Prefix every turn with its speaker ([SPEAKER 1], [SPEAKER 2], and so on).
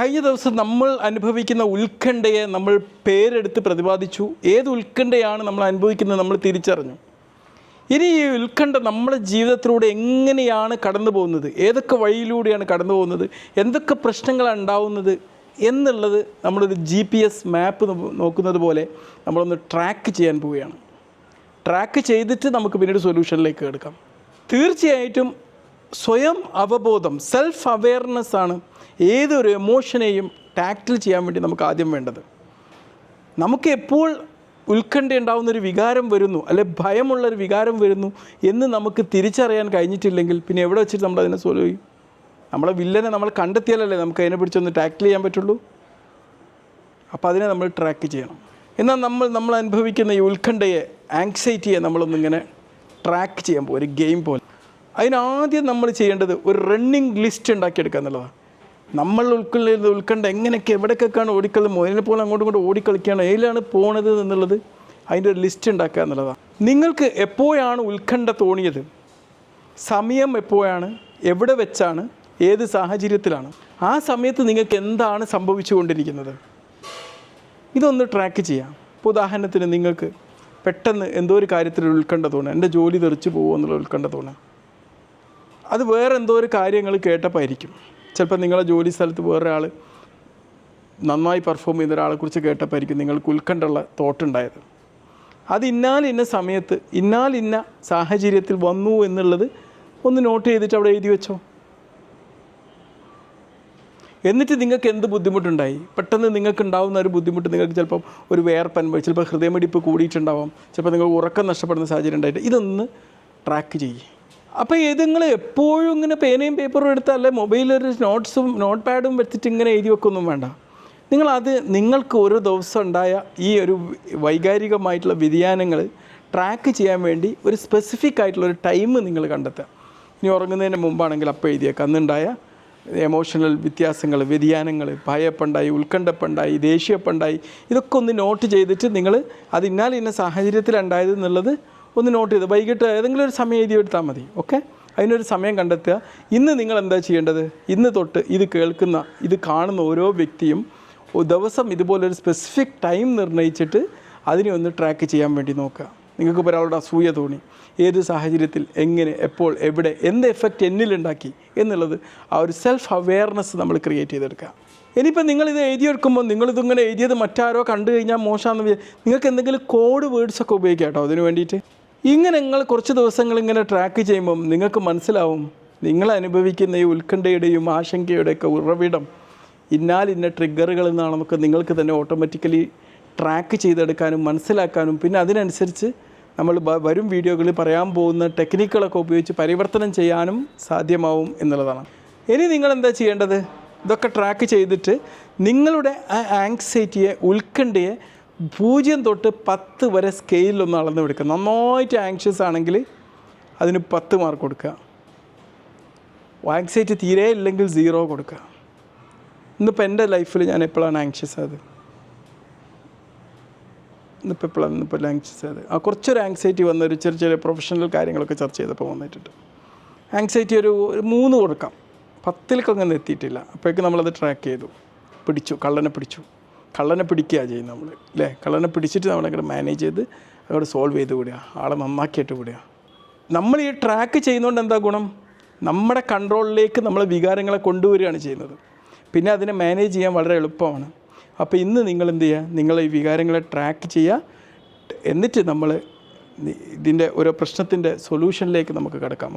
[SPEAKER 1] കഴിഞ്ഞ ദിവസം നമ്മൾ അനുഭവിക്കുന്ന ഉത്കണ്ഠയെ നമ്മൾ പേരെടുത്ത് പ്രതിപാദിച്ചു. ഏത് ഉത്കണ്ഠയാണ് നമ്മൾ അനുഭവിക്കുന്നത് നമ്മൾ തിരിച്ചറിഞ്ഞു. ഇനി ഈ ഉത്കണ്ഠ നമ്മുടെ ജീവിതത്തിലൂടെ എങ്ങനെയാണ് കടന്നു പോകുന്നത്? ഏതൊക്കെ വഴിയിലൂടെയാണ് കടന്നു പോകുന്നത്? എന്തൊക്കെ പ്രശ്നങ്ങളാണ് ഉണ്ടാവുന്നത്? എന്നുള്ളത് നമ്മളൊരു ജി പി എസ് മാപ്പ് നോക്കുന്നത് പോലെ നമ്മളൊന്ന് ട്രാക്ക് ചെയ്യാൻ പോവുകയാണ്. ട്രാക്ക് ചെയ്തിട്ട് നമുക്ക് പിന്നീട് സൊല്യൂഷനിലേക്ക് എടുക്കാം. തീർച്ചയായിട്ടും സ്വയം അവബോധം സെൽഫ് അവെയർനെസ് ആണ്. ഏതൊരു എമോഷനെയും ടാക്കിൾ ചെയ്യാൻ വേണ്ടി നമുക്ക് ആദ്യം വേണ്ടത്. നമുക്ക് എപ്പോൾ ഉത്കണ്ഠ ഉണ്ടാവുന്നൊരു വികാരം വരുന്നു അല്ലെ ഭയമുള്ളൊരു വികാരം വരുന്നു എന്ന് നമുക്ക് തിരിച്ചറിയാൻ കഴിഞ്ഞിട്ടില്ലെങ്കിൽ പിന്നെ എവിടെ വെച്ചിട്ട് നമ്മൾ അതിനെ സോൾവ് ചെയ്യും? നമ്മളെ വില്ലനെ നമ്മൾ കണ്ടെത്തിയാലല്ലേ നമുക്ക് അതിനെ പിടിച്ചൊന്ന് ടാക്കിൾ ചെയ്യാൻ പറ്റുള്ളൂ? അപ്പോൾ അതിനെ നമ്മൾ ട്രാക്ക് ചെയ്യണം. എന്നാൽ നമ്മൾ നമ്മൾ അനുഭവിക്കുന്ന ഈ ഉത്കണ്ഠയെ ആങ്സൈറ്റിയെ നമ്മളൊന്നിങ്ങനെ ട്രാക്ക് ചെയ്യാൻ പോകും ഒരു ഗെയിം പോലെ. അതിനാദ്യം നമ്മൾ ചെയ്യേണ്ടത് ഒരു റണ്ണിങ് ലിസ്റ്റ് ഉണ്ടാക്കിയെടുക്കുക എന്നുള്ളതാണ്. നമ്മൾ ഉൾക്കൊള്ളുന്ന ഉൾക്കണ്ട എങ്ങനെയൊക്കെ എവിടേക്കൊക്കെയാണ് ഓടിക്കളി? മോനെ പോലെ അങ്ങോട്ടും ഇങ്ങോട്ടും ഓടിക്കളിക്കുകയാണ്. ഏതിലാണ് പോണത് എന്നുള്ളത് അതിന്റെ ഒരു ലിസ്റ്റ് ഉണ്ടാക്കുക എന്നുള്ളതാണ്. നിങ്ങൾക്ക് എപ്പോഴാണ് ഉത്കണ്ഠ തോന്നിയത്? സമയം എപ്പോഴാണ്? എവിടെ വെച്ചാണ്? ഏത് സാഹചര്യത്തിലാണ്? ആ സമയത്ത് നിങ്ങൾക്ക് എന്താണ് സംഭവിച്ചുകൊണ്ടിരിക്കുന്നത് ഇതൊന്ന് ട്രാക്ക് ചെയ്യാം. ഇപ്പോൾ ഉദാഹരണത്തിന് നിങ്ങൾക്ക് പെട്ടെന്ന് എന്തോ ഒരു കാര്യത്തിൽ ഉത്കണ്ഠ തോന്നുക. എന്റെ ജോലി തെറിച്ച് പോകുമോ എന്നുള്ള ഉത്കണ്ഠ തോന്നുക. അത് വേറെ എന്തോ ഒരു കാര്യങ്ങൾ കേട്ടപ്പോൾ ആയിരിക്കും ചിലപ്പോൾ നിങ്ങളെ ജോലി സ്ഥലത്ത് വേറൊരാൾ നന്നായി പെർഫോം ചെയ്ത ഒരാളെക്കുറിച്ച് കേട്ടപ്പോൾ ആയിരിക്കും നിങ്ങൾക്ക് ഉത്കണ്ഠയുള്ള തോട്ടുണ്ടായത്. അത് ഇന്നാൽ ഇന്ന സമയത്ത് ഇന്നാൽ ഇന്ന സാഹചര്യത്തിൽ വന്നു എന്നുള്ളത് ഒന്ന് നോട്ട് ചെയ്തിട്ട് അവിടെ എഴുതി വെച്ചോ. എന്നിട്ട് നിങ്ങൾക്ക് എന്ത് ബുദ്ധിമുട്ടുണ്ടായി? പെട്ടെന്ന് നിങ്ങൾക്ക് ഉണ്ടാകുന്ന ഒരു ബുദ്ധിമുട്ട് നിങ്ങൾക്ക് ചിലപ്പം ഒരു വേർപ്പൻ ചിലപ്പോൾ ഹൃദയമിടിപ്പ് കൂടിയിട്ടുണ്ടാവാം. ചിലപ്പോൾ നിങ്ങൾ ഉറക്കം നഷ്ടപ്പെടുന്ന സാഹചര്യം ഉണ്ടായിട്ട് ഇതൊന്ന് ട്രാക്ക് ചെയ്യേ. അപ്പോൾ ഇത് നിങ്ങൾ എപ്പോഴും ഇങ്ങനെ പേനയും പേപ്പറും എടുത്താൽ മൊബൈലൊരു നോട്ട്സും നോട്ട് പാഡും വെച്ചിട്ട് ഇങ്ങനെ എഴുതി വെക്കൊന്നും വേണ്ട. നിങ്ങളത് നിങ്ങൾക്ക് ഒരു ദിവസം ഉണ്ടായ ഈ ഒരു വൈകാരികമായിട്ടുള്ള വ്യതിയാനങ്ങൾ ട്രാക്ക് ചെയ്യാൻ വേണ്ടി ഒരു സ്പെസിഫിക് ആയിട്ടുള്ള ഒരു ടൈം നിങ്ങൾ കണ്ടെത്തുക. ഇനി ഉറങ്ങുന്നതിന് മുമ്പാണെങ്കിൽ അപ്പോൾ എഴുതിയേക്കാം. അന്നുണ്ടായ എമോഷണൽ വ്യത്യാസങ്ങൾ വ്യതിയാനങ്ങൾ ഭയപ്പുണ്ടായി ഉത്കണ്ഠപ്പുണ്ടായി ദേഷ്യപ്പുണ്ടായി ഇതൊക്കെ ഒന്ന് നോട്ട് ചെയ്തിട്ട് നിങ്ങൾ അത് ഇന്നാലിന്ന സാഹചര്യത്തിലുണ്ടായത് എന്നുള്ളത് ഒന്ന് നോട്ട് ചെയ്ത്. വൈകിട്ട് ഏതെങ്കിലും ഒരു സമയം എഴുതി എടുത്താൽ മതി. ഓക്കെ അതിനൊരു സമയം കണ്ടെത്തുക. ഇന്ന് നിങ്ങൾ എന്താ ചെയ്യേണ്ടത്? ഇന്ന് തൊട്ട് ഇത് കേൾക്കുന്ന ഇത് കാണുന്ന ഓരോ വ്യക്തിയും ദിവസം ഇതുപോലൊരു സ്പെസിഫിക് ടൈം നിർണയിച്ചിട്ട് അതിനെ ഒന്ന് ട്രാക്ക് ചെയ്യാൻ വേണ്ടി നോക്കുക. നിങ്ങൾക്ക് ഒരാളുടെ അസൂയ തോന്നി. ഏത് സാഹചര്യത്തിൽ എങ്ങനെ എപ്പോൾ എവിടെ എന്ത് എഫക്റ്റ് എന്നിലുണ്ടാക്കി എന്നുള്ളത് ആ ഒരു സെൽഫ് അവെയർനെസ് നമ്മൾ ക്രിയേറ്റ് ചെയ്തെടുക്കുക. ഇനിയിപ്പോൾ നിങ്ങളിത് എഴുതിയെടുക്കുമ്പോൾ നിങ്ങളിതിങ്ങനെ എഴുതിയത് മറ്റാരോ കണ്ടു കഴിഞ്ഞാൽ മോശമാണെന്ന് നിങ്ങൾക്ക് എന്തെങ്കിലും കോഡ് വേർഡ്സൊക്കെ ഉപയോഗിക്കാം കേട്ടോ അതിന് വേണ്ടിയിട്ട്? ഇങ്ങനെ നിങ്ങൾ കുറച്ച് ദിവസങ്ങൾ ഇങ്ങനെ ട്രാക്ക് ചെയ്യുമ്പം നിങ്ങൾക്ക് മനസ്സിലാവും നിങ്ങൾ അനുഭവിക്കുന്ന ഈ ഉത്കണ്ഠയുടെയും ആശങ്കയുടെയൊക്കെ ഉറവിടം ഇന്നാൽ ഇന്ന എന്നാണ് നമുക്ക് നിങ്ങൾക്ക് തന്നെ ഓട്ടോമാറ്റിക്കലി ട്രാക്ക് ചെയ്തെടുക്കാനും മനസ്സിലാക്കാനും. പിന്നെ അതിനനുസരിച്ച് നമ്മൾ വരും വീഡിയോകളിൽ പറയാൻ പോകുന്ന ടെക്നിക്കുകളൊക്കെ ഉപയോഗിച്ച് പരിവർത്തനം ചെയ്യാനും സാധ്യമാവും എന്നുള്ളതാണ്. ഇനി നിങ്ങൾ എന്താ ചെയ്യേണ്ടത്? ഇതൊക്കെ ട്രാക്ക് ചെയ്തിട്ട് നിങ്ങളുടെ ആ ആങ്സൈറ്റിയെ ഉത്കണ്ഠയെ പൂജ്യം തൊട്ട് പത്ത് വരെ സ്കെയിലൊന്ന് അളന്ന് എടുക്കുക. നന്നായിട്ട് ആങ്ഷ്യസ് ആണെങ്കിൽ അതിന് പത്ത് മാർക്ക് കൊടുക്കുക. ആങ്സൈറ്റി തീരെ ഇല്ലെങ്കിൽ സീറോ കൊടുക്കുക. ഇന്നിപ്പോൾ എന്റെ ലൈഫിൽ ഞാൻ എപ്പോഴാണ് ആങ്ഷ്യസ് ആയത്? ഇന്നിപ്പോൾ എപ്പോഴാണ് ഇന്നിപ്പോൾ ആങ്ഷ്യസ് ആയത്? ആ കുറച്ചൊരു ആങ്സൈറ്റി വന്ന ഒരു ചെറിയ ചെറിയ പ്രൊഫഷണൽ കാര്യങ്ങളൊക്കെ ചർച്ച ചെയ്തപ്പോൾ വന്നിട്ടുണ്ട്. ആങ്സൈറ്റി ഒരു മൂന്ന് കൊടുക്കാം. പത്തിലേക്കൊന്നും എത്തിയിട്ടില്ല. അപ്പോഴേക്കും നമ്മളത് ട്രാക്ക് ചെയ്തു. പിടിച്ചു കള്ളനെ പിടിച്ചു. കള്ളനെ പിടിക്കുക ചെയ്യും നമ്മൾ അല്ലേ? കള്ളനെ പിടിച്ചിട്ട് നമ്മളങ്ങനെ മാനേജ് ചെയ്ത് അങ്ങോട്ട് സോൾവ് ചെയ്ത് വിടുക. ആളെ നന്നാക്കിയിട്ട് വിടുക. നമ്മൾ ഈ ട്രാക്ക് ചെയ്യുന്നതുകൊണ്ട് എന്താ ഗുണം? നമ്മുടെ കൺട്രോളിലേക്ക് നമ്മൾ വികാരങ്ങളെ കൊണ്ടുവരികയാണ് ചെയ്യുന്നത്. പിന്നെ അതിനെ മാനേജ് ചെയ്യാൻ വളരെ എളുപ്പമാണ്. അപ്പോൾ ഇന്ന് നിങ്ങൾ എന്ത് ചെയ്യുക? നിങ്ങൾ ഈ വികാരങ്ങളെ ട്രാക്ക് ചെയ്യുക. എന്നിട്ട് നമ്മൾ ഇതിന്റെ ഓരോ പ്രശ്നത്തിന്റെ സൊല്യൂഷനിലേക്ക് നമുക്ക് കിടക്കാം.